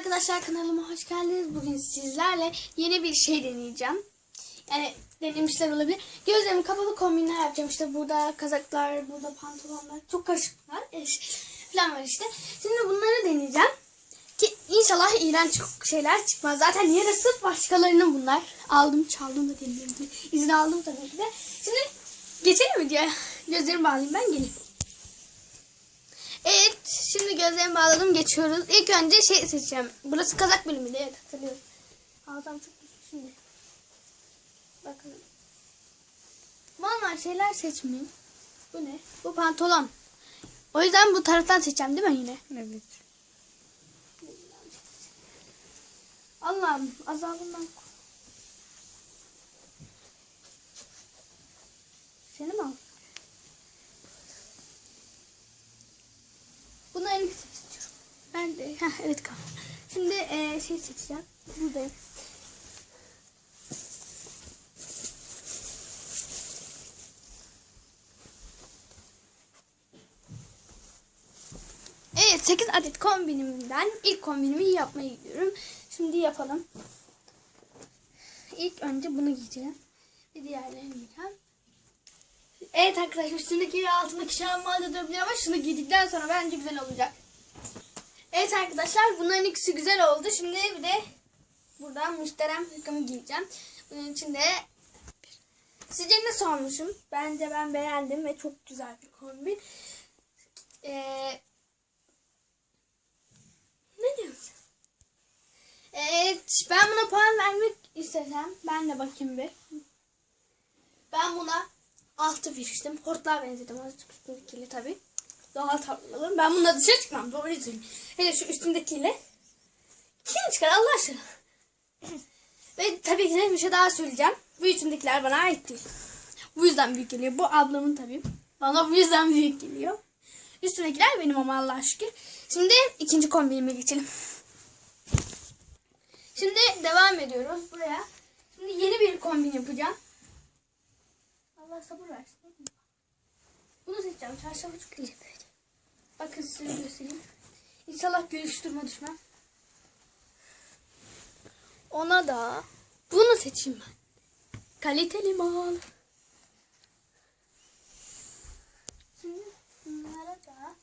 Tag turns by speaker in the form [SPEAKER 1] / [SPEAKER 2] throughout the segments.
[SPEAKER 1] arkadaşlar kanalıma hoş geldiniz. Bugün sizlerle yeni bir şey deneyeceğim. Yani denemişler olabilir. Gözlerimi kapalı kombinler yapacağım. İşte burada kazaklar, burada pantolonlar. Çok karışıklar. Eş falan var işte. Şimdi bunları deneyeceğim. Ki inşallah iğrenç şeyler çıkmaz. Zaten yarısı başkalarının bunlar. Aldım çaldım da diye. İzin aldım tabii ki de. Şimdi geçelim mi diye. Gözlerimi bağlayayım ben geleyim. Evet, şimdi gözlerimi bağladım, geçiyoruz. İlk önce şey seçeceğim. Burası kazak bölümü evet hatırlıyorum. Ağzım çok güzel şimdi. Bakın. Normal şeyler seçmeyeyim. Bu ne? Bu pantolon. O yüzden bu taraftan seçeceğim değil mi yine?
[SPEAKER 2] Evet.
[SPEAKER 1] Allah'ım azabından. Seni mi al? Bunu en iyisi istiyorum. Ben de. Heh, evet kanka. Şimdi eee, şey seçeceğim. Buradayım. Evet 8 adet kombinimden ilk kombinimi yapmaya gidiyorum. Şimdi yapalım. İlk önce bunu giyeceğim. Bir diğerlerini giyeceğim. Evet arkadaşlar üstündeki altındaki şammal da durabilir ama şunu giydikten sonra bence güzel olacak. Evet arkadaşlar bunların ikisi güzel oldu. Şimdi bir de buradan müşterem hırkamı giyeceğim. Bunun için de sizce nasıl olmuşum? Bence ben beğendim ve çok güzel bir kombin. Ee, ne diyorsun? Evet, ben buna puan vermek istesem, ben de bakayım bir. Ben buna 6 vermiştim. Hortlağa benzedim. Azıcık üstündekiyle tabii. Daha tatlı. Ben bununla dışarı çıkmam. Doğru söyleyeyim. Hele şu üstündekiyle. Kim çıkar Allah aşkına? Ve tabii ki de bir şey daha söyleyeceğim. Bu üstündekiler bana ait değil. Bu yüzden büyük geliyor. Bu ablamın tabii. Bana bu yüzden büyük geliyor. Üstündekiler benim ama Allah şükür. Şimdi ikinci kombinime geçelim. Şimdi devam ediyoruz buraya. Şimdi yeni bir kombin yapacağım. Allah sabır versin. Bunu seçeceğim. Çarşamba çok iyi. Bakın size göstereyim. İnşallah görüştürme düşmem. Ona da bunu seçeyim ben. Kaliteli mal. Şimdi da.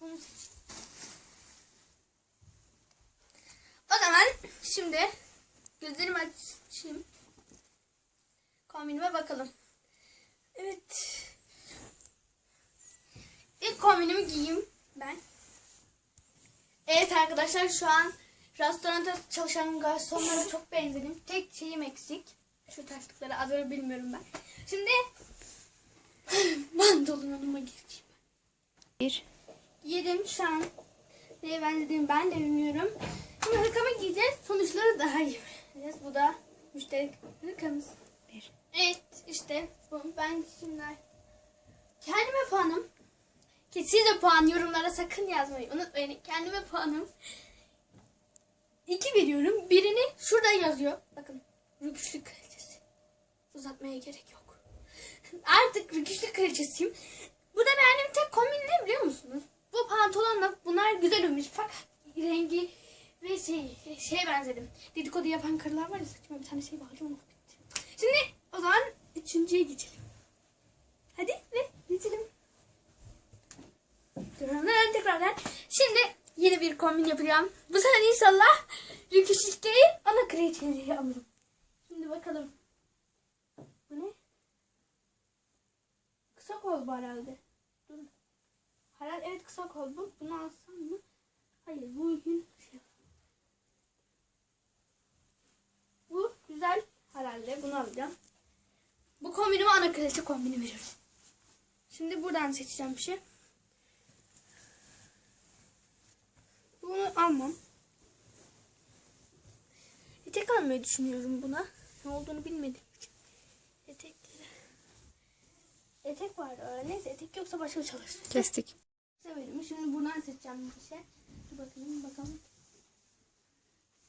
[SPEAKER 1] Bunu seçeyim. O zaman şimdi gözlerimi açayım. Kombinime bakalım. Evet. İlk kombinimi giyeyim ben. Evet arkadaşlar şu an restoranda çalışan garsonlara çok benzedim. Tek şeyim eksik. Şu taşlıkları adını bilmiyorum ben. Şimdi pantolonuma geçeyim.
[SPEAKER 2] Bir.
[SPEAKER 1] Yedim şu an. Neye benzediğimi ben de bilmiyorum. Şimdi hırkamı giyeceğiz. Sonuçları daha iyi. göreceğiz. Bu da müşterek hırkamız.
[SPEAKER 2] Bir.
[SPEAKER 1] Evet işte bu. Ben şimdi kendime puanım. Ki siz de puan yorumlara sakın yazmayı unutmayın. Kendime puanım. İki veriyorum. Birini şurada yazıyor. Bakın. Rüküşlük kraliçesi. Uzatmaya gerek yok. Artık rüküşlük kraliçesiyim. Burada beğendiğim tek kombin ne biliyor musunuz? Bu pantolonla bunlar güzel olmuş. Fakat rengi ve şey, şeye benzedim. Dedikodu yapan karılar var ya saçma bir tane şey vardı onu. Şimdi o zaman üçüncüye geçelim. Hadi ve geçelim. Tekrardan tekrardan. Şimdi yeni bir kombin yapacağım. Bu sefer inşallah rüküşlük değil ana kraliçeliği alırım. Şimdi bakalım. Bu ne? Kısa kol bu herhalde. Dur. Herhalde evet kısa kol bu. Bunu alsam mı? Hayır bu gün şey. Bu güzel herhalde. Bunu alacağım. Bu kombinime ana kraliçe kombini veriyorum. Şimdi buradan seçeceğim bir şey. Bunu almam. Etek almayı düşünüyorum buna. Ne olduğunu bilmediğim için. Etekleri. Etek vardı öyle. Neyse etek yoksa başka bir çalışacağım.
[SPEAKER 2] Kestik.
[SPEAKER 1] Severim. Şimdi buradan seçeceğim bir şey. Dur bakalım bakalım.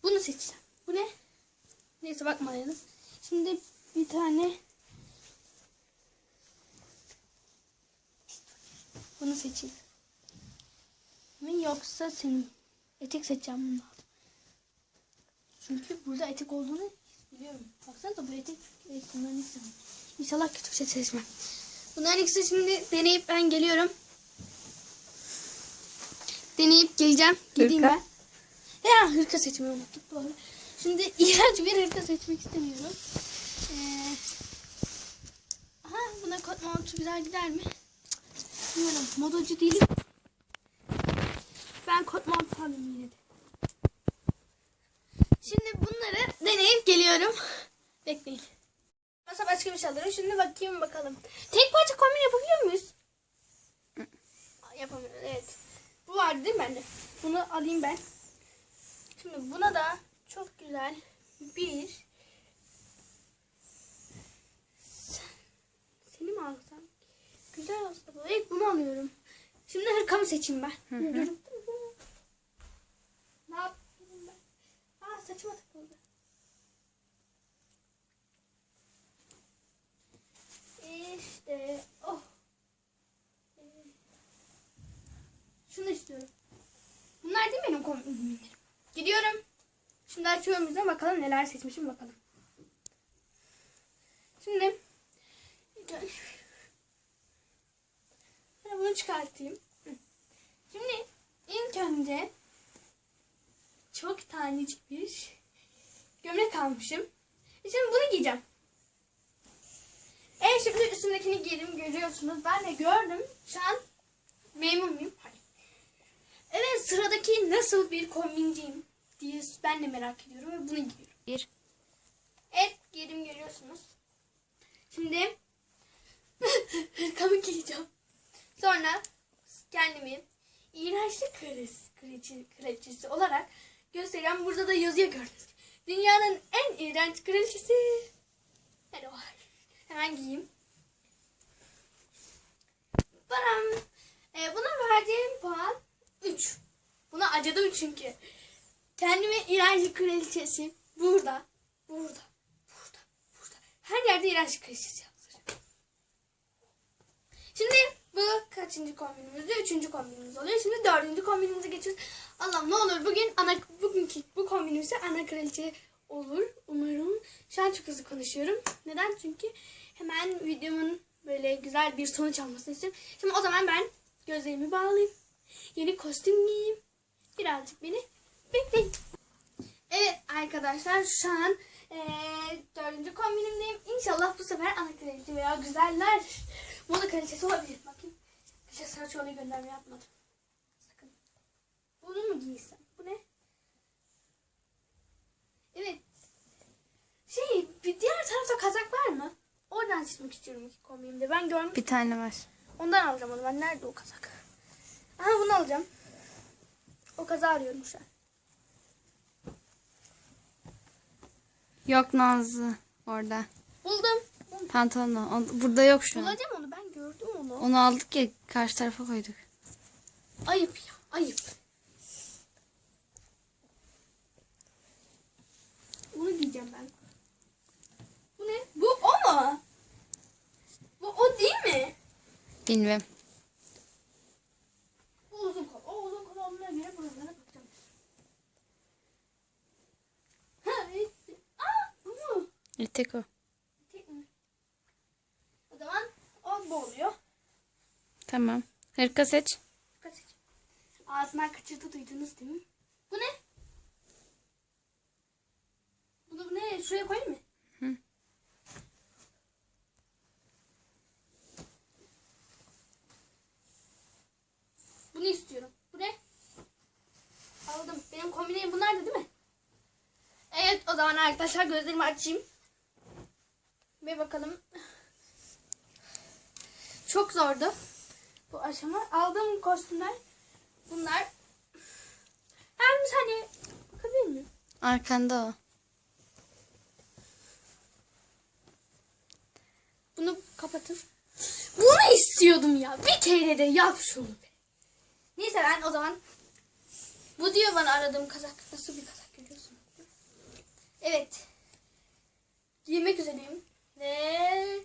[SPEAKER 1] Bunu seçeceğim. Bu ne? Neyse bakmayalım. Şimdi bir tane Bunu seçeyim. Mi yoksa senin? Etek seçeceğim bundan. Çünkü burada etek olduğunu biliyorum. Baksana da bu etek. Bunların ikisi. İnşallah kötü bir şey seçmem. Bunların ikisi şimdi deneyip ben geliyorum. Deneyip geleceğim. Gideyim
[SPEAKER 2] Hırka.
[SPEAKER 1] ben. Ya hırka seçmeyi unuttuk doğru. Şimdi iğrenç bir hırka seçmek istemiyorum. Ee, aha buna kot montu güzel gider mi? Bilmiyorum. Modacı değilim. Ben kot mont alayım yine de. Şimdi bunları deneyip geliyorum. Bekleyin. Masa başka bir şey alırım. Şimdi bakayım bakalım. Tek parça kombin yapabiliyor muyuz? Aa, Yapamıyoruz. Evet. Bu vardı değil mi bende? Bunu alayım ben. Şimdi buna da çok güzel bir seni mi alsam? Güzel aslında. Evet bunu alıyorum. Şimdi hırkamı seçeyim ben. Ne yapayım ben? Aa saçıma takıldı. İşte oh. Şunu istiyorum. Bunlar değil mi benim kombinlerim? Gidiyorum. Şimdi açıyorum bize bakalım neler seçmişim bakalım. Şimdi bunu çıkartayım. Şimdi ilk önce çok tanecik bir gömlek almışım. E Şimdi bunu giyeceğim. Evet şimdi üstümdekini giydim görüyorsunuz. Ben de gördüm. Şu an memnun muyum? Hayır. Evet sıradaki nasıl bir kombinciyim diye ben de merak ediyorum ve bunu giyiyorum.
[SPEAKER 2] Bir.
[SPEAKER 1] Evet giydim görüyorsunuz. Şimdi hırkamı giyeceğim. Sonra kendimi iğrençlik kraliçesi, kraliçesi, olarak göstereceğim. Burada da yazıyor gördünüz. Dünyanın en iğrenç kraliçesi. Hadi o. Hemen giyeyim. Bana, e, buna verdiğim puan 3. Buna acıdım çünkü. Kendime iğrençlik kraliçesi burada, burada, burada, burada. Her yerde iğrençlik kraliçesi yazdıracağım. Şimdi bu kaçıncı kombinimizde? Üçüncü kombinimiz oluyor. Şimdi dördüncü kombinimize geçiyoruz. Allah'ım ne olur bugün ana, bugünkü bu kombinimizde ana kraliçe olur. Umarım. Şu an çok hızlı konuşuyorum. Neden? Çünkü hemen videomun böyle güzel bir sonuç almasını istiyorum. Şimdi o zaman ben gözlerimi bağlayayım. Yeni kostüm giyeyim. Birazcık beni bekleyin. Evet arkadaşlar şu an eee dördüncü kombinimdeyim. İnşallah bu sefer ana kraliçe veya güzeller moda kraliçesi olabilir. Bakayım. Kışa Saraçoğlu'ya gönderme yapmadım. Sakın. Bunu mu giysem? Bu ne? Evet. Şey bir diğer tarafta kazak var mı? Oradan çizmek istiyorum iki kombinimde. Ben görmüştüm.
[SPEAKER 2] Bir tane var.
[SPEAKER 1] Ondan alacağım onu. Ben nerede o kazak? Aha bunu alacağım. O kazağı arıyorum şu an.
[SPEAKER 2] Yok Nazlı. Orada.
[SPEAKER 1] Buldum.
[SPEAKER 2] Pantolon. o. O- Burada yok şu an.
[SPEAKER 1] Bulacağım onu. Ben gördüm onu.
[SPEAKER 2] Onu aldık ya karşı tarafa koyduk.
[SPEAKER 1] Ayıp ya. Ayıp. Bunu giyeceğim ben. Bu ne? Bu o mu? Bu o değil mi?
[SPEAKER 2] Bilmem.
[SPEAKER 1] Bu uzun kol. O uzun kol olduğuna göre buralara bakacağım. Ha, evet. Aa, bu mu?
[SPEAKER 2] Etek o.
[SPEAKER 1] Tek mi? O zaman o bu oluyor.
[SPEAKER 2] Tamam. Hırka seç.
[SPEAKER 1] Kaç. Ağzından kaçırdı duydunuz değil mi? Bu ne? Bunu ne? Şuraya koyayım mı?
[SPEAKER 2] Hı.
[SPEAKER 1] Bunu istiyorum. Bu ne? Aldım. Benim kombinim bunlardı değil mi? Evet o zaman arkadaşlar gözlerimi açayım. Ve bakalım. Çok zordu. Bu aşama. Aldığım kostümler bunlar. Ben bir saniye bakabilir miyim?
[SPEAKER 2] Arkanda o.
[SPEAKER 1] Bunu kapatın. Bunu istiyordum ya. Bir kere de yap şunu be. Neyse ben o zaman bu diyor bana aradığım kazak. Nasıl bir kazak görüyorsun? Evet. Giymek üzereyim. Ve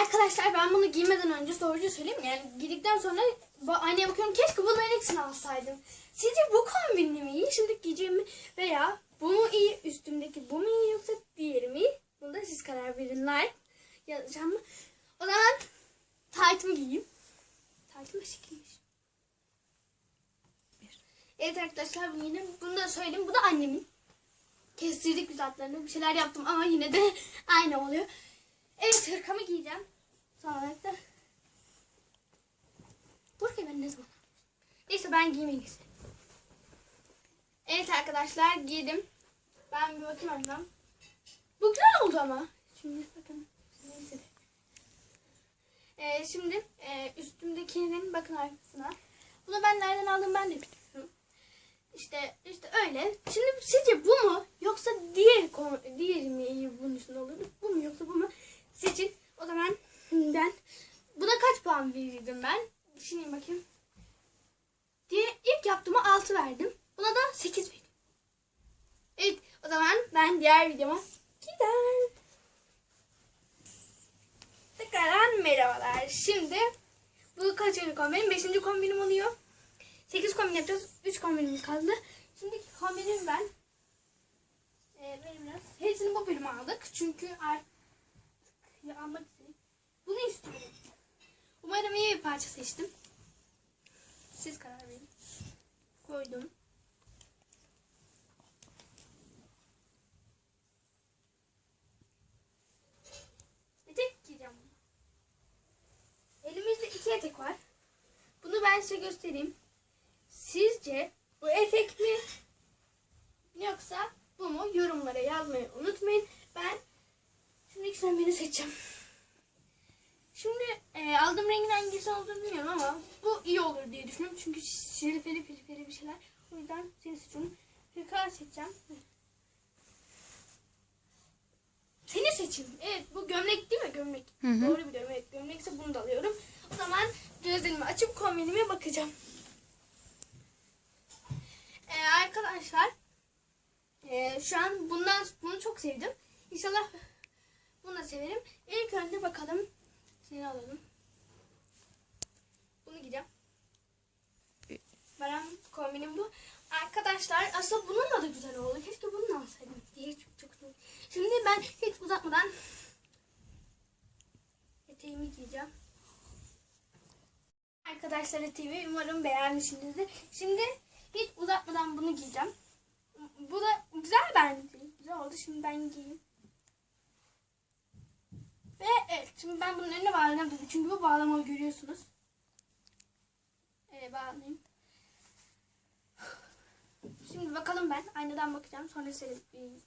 [SPEAKER 1] Arkadaşlar ben bunu giymeden önce doğrucu söyleyeyim. Yani giydikten sonra aynaya bakıyorum. Keşke bunların ikisini alsaydım. Sizce bu kombinli mi iyi? Şimdi giyeceğim mi? Veya bu mu iyi? Üstümdeki bu mu iyi yoksa diğeri mi iyi? Bunda siz karar verin. Like yazacağım mı? O zaman taytımı giyeyim. Taytım da şekilmiş. Evet arkadaşlar yine bunu da söyleyeyim. Bu da annemin. Kestirdik biz atlarını. Bir şeyler yaptım ama yine de aynı oluyor. Evet hırkamı giyeceğim. Son olarak da. Buraya ben ne zaman? Neyse ben giyeyim en iyisi. Evet arkadaşlar giydim. Ben bir bakayım annem. Bu güzel oldu ama. Şimdi bakın. Neyse. Ee, şimdi e, üstümdekinin bakın arkasına. Bunu ben nereden aldım ben de bilmiyorum. İşte işte öyle. Şimdi sizce bu mu yoksa diğer konu, diğeri mi iyi bunun üstünde olur? Bu mu yoksa bu mu? Seçin. O zaman ben buna kaç puan verirdim ben? Düşüneyim bakayım. Diye ilk yaptığıma 6 verdim. Buna da 8 verdim. Evet o zaman ben diğer videoma gider. Tekrardan merhabalar. Şimdi bu kaçıncı kombinim? Beşinci kombinim oluyor. 8 kombin yapacağız. 3 kombinimiz kaldı. Şimdi kombinim ben. Ee, benim biraz. Hepsini bu bölüme aldık. Çünkü artık almak istedim. Bunu istiyorum. Umarım iyi bir parça seçtim. Siz karar verin. Koydum. Etek giyeceğim. Elimizde iki etek var. Bunu ben size göstereyim. Sizce bu etek mi yoksa bu mu? Yorumlara yazmayı unutmayın. Ben şimdi ikisinden birini seçeceğim. Şimdi e, aldığım rengin hangisi olduğunu bilmiyorum ama bu iyi olur diye düşünüyorum. Çünkü şerifeli filifeli bir şeyler. O yüzden seni seçiyorum. Hırka seçeceğim. Seni seçeyim. Evet bu gömlek değil mi? Gömlek.
[SPEAKER 2] Hı hı.
[SPEAKER 1] Doğru biliyorum. Evet gömlekse bunu da alıyorum. O zaman gözlerimi açıp kombinime bakacağım. Ee, arkadaşlar ee, şu an bundan bunu çok sevdim. İnşallah bunu da severim. İlk önce bakalım. Seni alalım. Bunu giyeceğim. Benim kombinim bu. Arkadaşlar aslında bununla da güzel oldu. Keşke bununla alsaydım diye çok çok çok. Şimdi ben hiç uzatmadan eteğimi giyeceğim. Arkadaşlar eteğimi umarım beğenmişsinizdir. Şimdi hiç uzatmadan bunu giyeceğim. Bu da güzel bence. Güzel oldu. Şimdi ben giyeyim. Ve evet şimdi ben bunun önüne bağlayacağım. Çünkü bu bağlamalı görüyorsunuz. Evet bağlayayım. Şimdi bakalım ben. Aynadan bakacağım. Sonra size vereyim.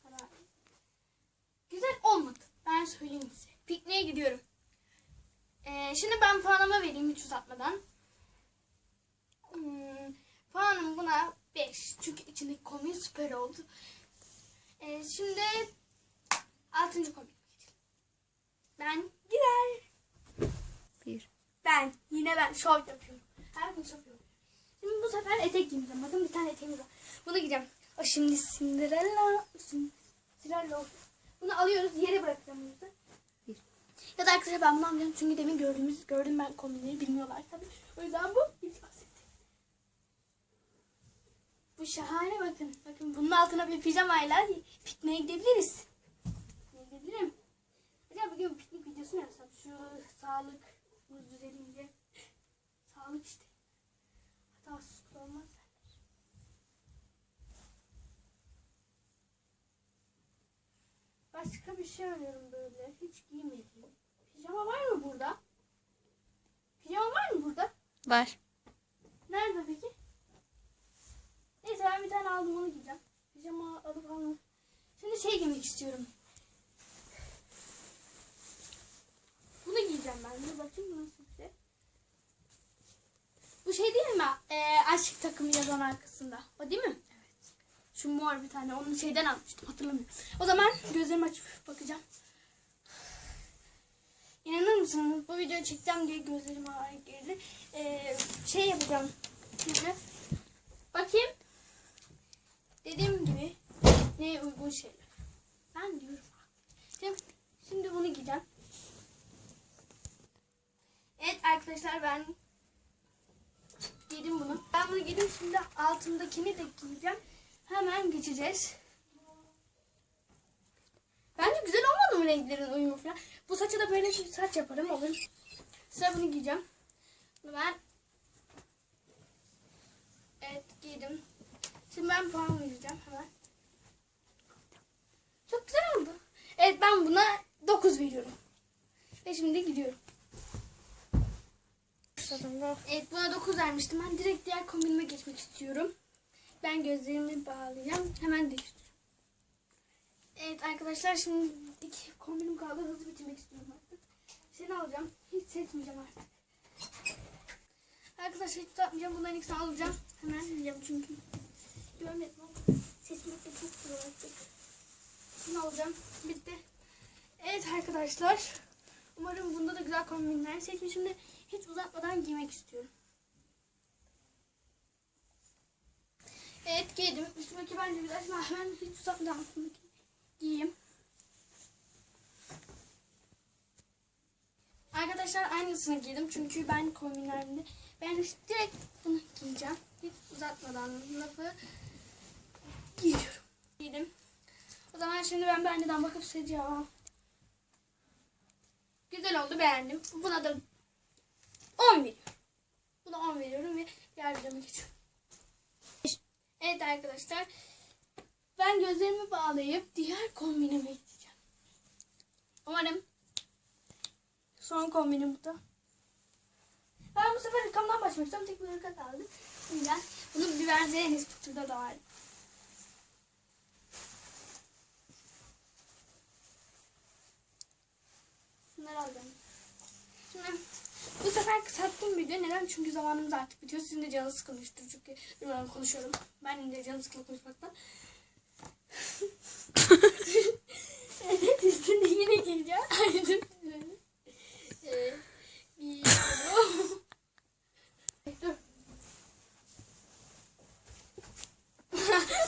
[SPEAKER 1] Güzel olmadı. Ben söyleyeyim size. Pikniğe gidiyorum. Ee, şimdi ben puanımı vereyim hiç uzatmadan. Hmm, puanım buna 5. Çünkü içindeki kombin süper oldu. Ee, şimdi 6. kombin. Ben gider.
[SPEAKER 2] Bir.
[SPEAKER 1] Ben yine ben şov yapıyorum. Her gün şov yapıyorum. Şimdi bu sefer etek giyeceğim. Bakın bir tane eteğimiz var. Bunu giyeceğim. O şimdi Cinderella. Cinderella. Bunu alıyoruz. Yere bırakacağım bunu da.
[SPEAKER 2] Bir.
[SPEAKER 1] Ya da arkadaşlar ben bunu almayacağım. Çünkü demin gördüğümüz, gördüm ben kombinleri bilmiyorlar tabii. O yüzden bu. Bu şahane bakın. Bakın bunun altına bir pijamayla pikniğe gidebiliriz. Pikniğe gidebilirim. Acaba bugün piknik videosu mu yapsam? Şu sağlık düzelince. Sağlık işte. Hatasız kul olmaz. Başka bir şey arıyorum böyle. Hiç giymediğim. Pijama var mı burada? Pijama var mı burada?
[SPEAKER 2] Var.
[SPEAKER 1] Nerede peki? Neyse ben bir tane aldım onu giyeceğim. Pijama alıp almam. Şimdi şey giymek istiyorum. Bunu giyeceğim ben. Bir bakayım bu nasıl bir şey. Bu şey değil mi? Ee, aşk takımı yazan arkasında. O değil mi? Evet. Şu mor bir tane. Onu şeyden almıştım. Hatırlamıyorum. O zaman gözlerimi açıp bakacağım. İnanır mısınız? Bu videoyu çekeceğim diye gözlerim ağrı girdi. Ee, şey yapacağım. Şimdi. Bakayım. Dediğim gibi neye uygun şeyler. Ben diyorum. Şimdi, şimdi bunu giyeceğim. Evet arkadaşlar ben giydim bunu. Ben bunu giydim şimdi altındakini de giyeceğim. Hemen geçeceğiz. Bence güzel olmadı mı renklerin uyumu falan. Bu saça da böyle bir saç yaparım olur. Sıra bunu giyeceğim. Ben Evet giydim. Şimdi ben puan vereceğim hemen. Çok güzel oldu. Evet ben buna 9 veriyorum. Ve şimdi gidiyorum. Evet buna 9 vermiştim. Ben direkt diğer kombinime geçmek istiyorum. Ben gözlerimi bağlayacağım. Hemen değiştiriyorum. Evet arkadaşlar şimdi iki kombinim kaldı. Hızlı bitirmek istiyorum artık. Seni alacağım. Hiç seçmeyeceğim artık. Arkadaşlar hiç tutmayacağım. Bunların ikisini alacağım. Hemen yiyeceğim çünkü. Görmedim ama çok zor artık. Bunu alacağım. Bitti. Evet arkadaşlar. Umarım bunda da güzel kombinler seçmişim de hiç uzatmadan giymek istiyorum. Evet giydim. Üstümdeki bence güzel. Şimdi hemen hiç uzatmadan giyeyim. Arkadaşlar aynısını giydim çünkü ben kombinlerimde ben direkt bunu giyeceğim. Hiç uzatmadan lafı giyiyorum. Giydim. O zaman şimdi ben bir anneden bakıp seçeceğim. Güzel oldu beğendim. Buna da 10 veriyorum. Buna 10 veriyorum ve diğer videoma geçiyorum. Evet arkadaşlar. Ben gözlerimi bağlayıp diğer kombinime gideceğim. Umarım son kombinim bu da. Ben bu sefer ırkamdan başlamak istiyorum. Tek bir ırka kaldı. O yüzden bunun biber zeyniz kutuda da var. Bunları alacağım. Şimdi bu sefer kısalttım video. Neden? Çünkü zamanımız artık bitiyor. Sizin de canınız sıkılmıştır. Çünkü bilmiyorum konuşuyorum. Ben de canım sıkılıyor konuşmaktan. evet üstünde yine gireceğim. Aynen. Ee.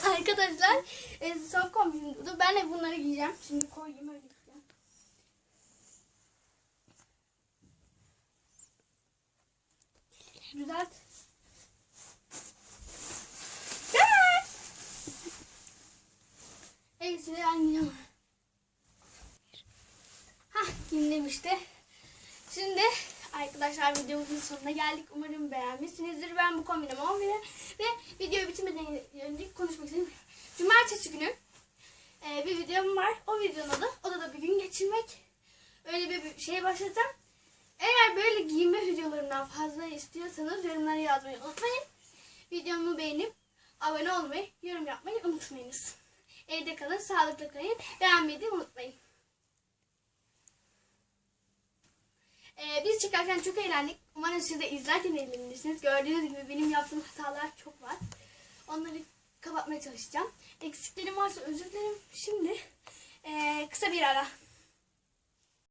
[SPEAKER 1] Arkadaşlar e, son kombinim bu. Ben de bunları giyeceğim. Şimdi koyayım öyle giyeceğim. Düzelt. Gel. Neyse ben giyeceğim. Hah giyindim işte. Şimdi arkadaşlar videomuzun sonuna geldik. Umarım beğenmişsinizdir. Ben bu kombinimi 10 veririm. Ve videoyu bitirmeden önce konuşmak istedim. Cumartesi günü e, bir videom var. O videonun adı odada bir gün geçirmek. Öyle bir, şey başlatacağım. Eğer böyle giyinme videolarından fazla istiyorsanız yorumlara yazmayı unutmayın. Videomu beğenip abone olmayı, yorum yapmayı unutmayınız. Evde kalın, sağlıklı kalın. Beğenmeyi unutmayın. Ee, biz çıkarken çok eğlendik. Umarım siz de izlerken eğlenirsiniz. Gördüğünüz gibi benim yaptığım hatalar çok var. Onları kapatmaya çalışacağım. Eksiklerim varsa özür dilerim. Şimdi ee, kısa bir ara.